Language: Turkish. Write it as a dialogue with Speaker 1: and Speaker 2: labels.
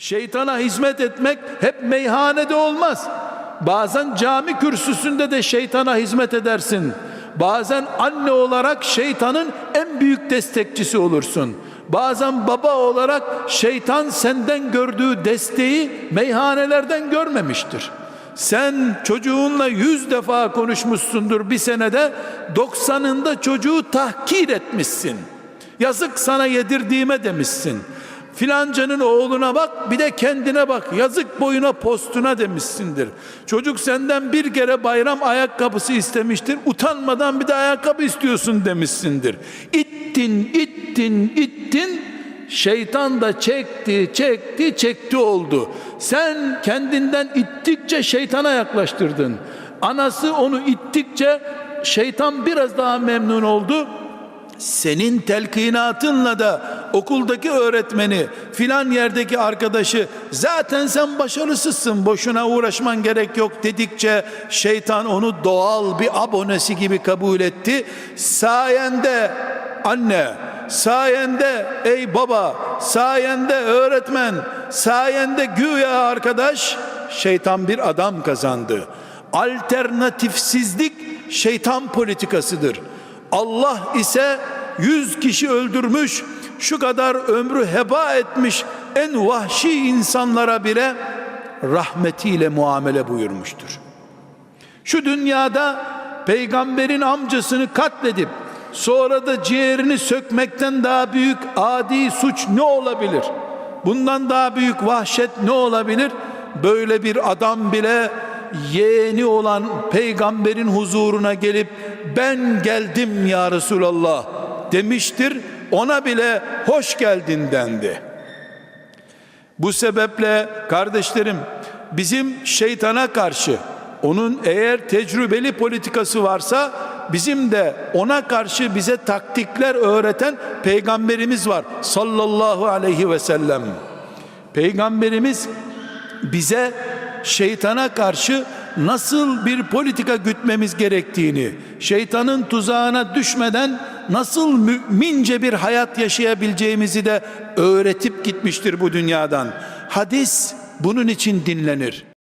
Speaker 1: Şeytana hizmet etmek hep meyhanede olmaz. Bazen cami kürsüsünde de şeytana hizmet edersin. Bazen anne olarak şeytanın en büyük destekçisi olursun. Bazen baba olarak şeytan senden gördüğü desteği meyhanelerden görmemiştir. Sen çocuğunla yüz defa konuşmuşsundur bir senede 90'ında çocuğu tahkir etmişsin. Yazık sana yedirdiğime demişsin. Filancanın oğluna bak bir de kendine bak. Yazık boyuna postuna demişsindir. Çocuk senden bir kere bayram ayakkabısı istemiştir. Utanmadan bir de ayakkabı istiyorsun demişsindir. İttin, ittin, ittin. Şeytan da çekti, çekti, çekti oldu. Sen kendinden ittikçe şeytana yaklaştırdın. Anası onu ittikçe şeytan biraz daha memnun oldu senin telkinatınla da okuldaki öğretmeni filan yerdeki arkadaşı zaten sen başarısızsın boşuna uğraşman gerek yok dedikçe şeytan onu doğal bir abonesi gibi kabul etti. Sayende anne, sayende ey baba, sayende öğretmen, sayende güya arkadaş şeytan bir adam kazandı. Alternatifsizlik şeytan politikasıdır. Allah ise yüz kişi öldürmüş, şu kadar ömrü heba etmiş en vahşi insanlara bile rahmetiyle muamele buyurmuştur. Şu dünyada peygamberin amcasını katledip sonra da ciğerini sökmekten daha büyük adi suç ne olabilir? Bundan daha büyük vahşet ne olabilir? Böyle bir adam bile yeğeni olan peygamberin huzuruna gelip ben geldim ya Resulallah demiştir. Ona bile hoş geldin dendi. Bu sebeple kardeşlerim bizim şeytana karşı onun eğer tecrübeli politikası varsa bizim de ona karşı bize taktikler öğreten peygamberimiz var sallallahu aleyhi ve sellem. Peygamberimiz bize şeytana karşı nasıl bir politika gütmemiz gerektiğini, şeytanın tuzağına düşmeden nasıl mümince bir hayat yaşayabileceğimizi de öğretip gitmiştir bu dünyadan. Hadis bunun için dinlenir.